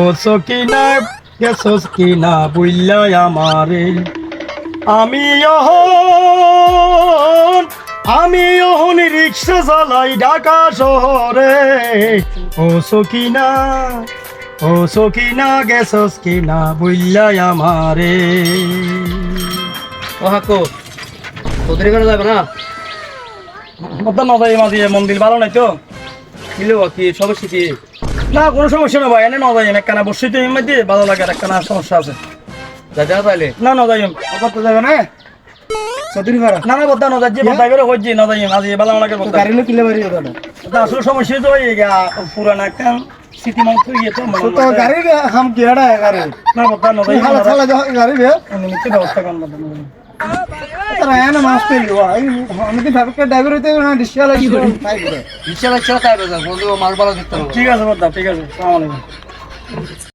ও সকিনা গেছস কিনা বুইল্লা আমারে? আমি অহন আমি অহন রিক্সা চালাই ঢাকা শহরে। ও সকিনা ও সকিনা গেছস কিনা বুইল্লা আমারে? ও হাকো তোদের করে যাবে না? কথা নজাই মাঝে মন্দির ভালো নাই তো? কিলো কি সমস্যা কি? না কোনো সমস্যা না ভাই এনে নজাই একখানা বসছি তো এমনি ভালো লাগে একখানা সমস্যা আছে। যা যা তাইলে। না নজাই করতে যাবে না? চৌধুরী ঘর না না বদ্দা করে আজ ভালো লাগে বদ্দা। গাড়ি কিলে বাড়ি ওটা তা আসলে সমস্যা তো এই গা পুরানা কান সিটি মাউন্ট হয়ে গেছে তো তো গাড়ি হাম কিয়াড়া গাড়ি না বদ্দা নজাই হালা ছালা গাড়ি বে। নিতে ব্যবস্থা করেন ড্রাইভার হইতে না ডিসিয়া লাগি তাই করে রিক্সা লাগছে তাই বাজার বন্ধু মাল ভালো ঠিক আছে ঠিক আছে আসসালামু আলাইকুম।